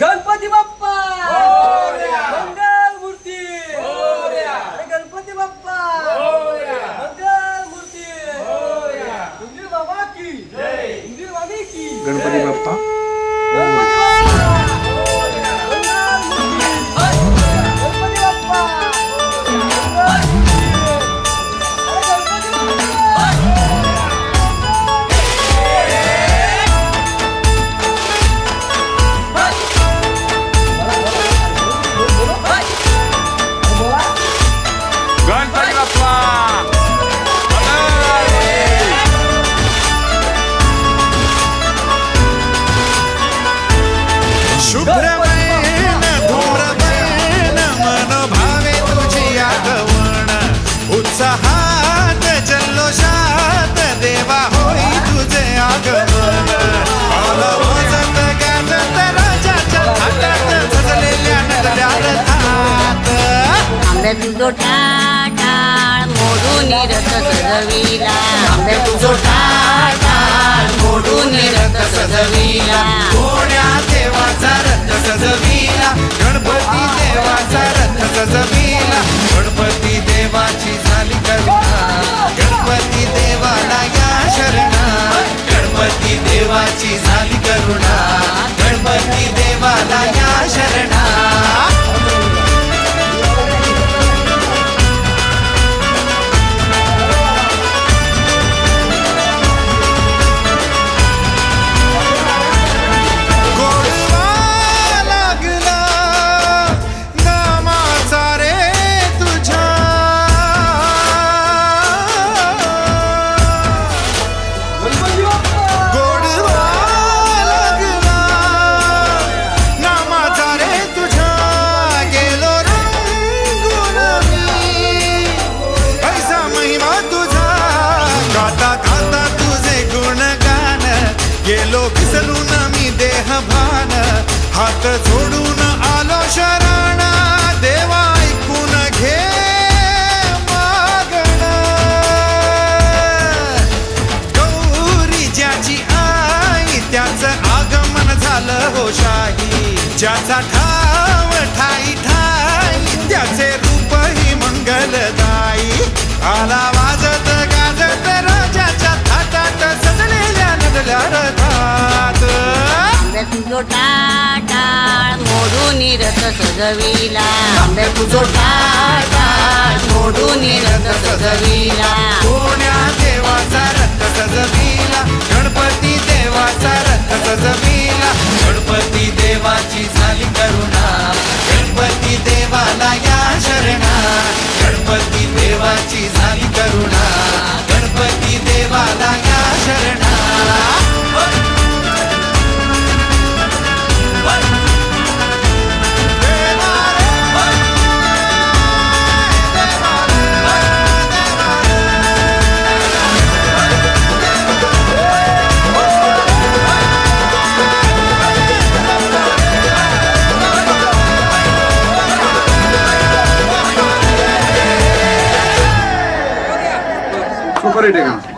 गणपती बाप्पा! मंगल मूर्ती! गणपती बाप्पा! मंगल मूर्ती! उंदीर बाबा की! उंदीर बाबी की! गणपती बाप्पा? तुझो टाळ मोडून रथ सजविला. आंब्या तुझो टाळ मोडून रथ सजविला. कोण्या देवाचा रथ सजविला. गणपती देवाचा रथ सजविला. गणपती देवाची झाली करुणा. गणपती देवाला या शरणा गणपती देवाची झाली करुणा. हात जोडून आलो शरणा देवा ऐकून घे मागण. गौरी ज्याची आई त्याचं आगमन झालं हो शाही. ज्याचा ठाव ठाई ठाई त्याचे रूपही मंगलदायी. आला वाज आंब्या तुझो टाळ मोडून रथ सजविला. आंब्या तुझो टाळ मोडून रथ सजविला. कोण्या देवाचा रथ सजविला गणपती देवाचा रथ सजविला. गणपती देवाची झाली करुणा गणपती देवाला या शरणा गणपती देवाची झाली సూపర్ హిట్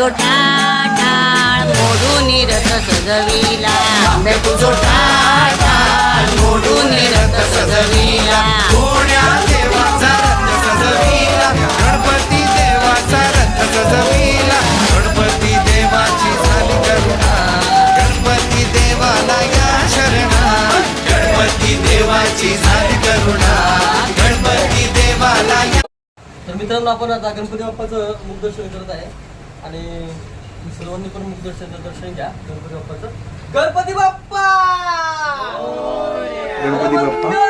तुझो टाळ मोडून रथ सजविला. तुझो टाळ मोडून रथ सजविला. गणपती देवाचा रथ सजविला. गणपती देवाची झाली गणपती देवाला या शरणा. गणपती देवाची झाली गणपती देवाला या तर मित्रांनो आपण आता गणपती बाप्पाचं मुखदर्शन करत आहे. आणि सर्वांनी पण मुखदर्शनाचं दर्शन घ्या गणपती बाप्पाचं. गणपती बाप्पा! गणपती बाप्पा!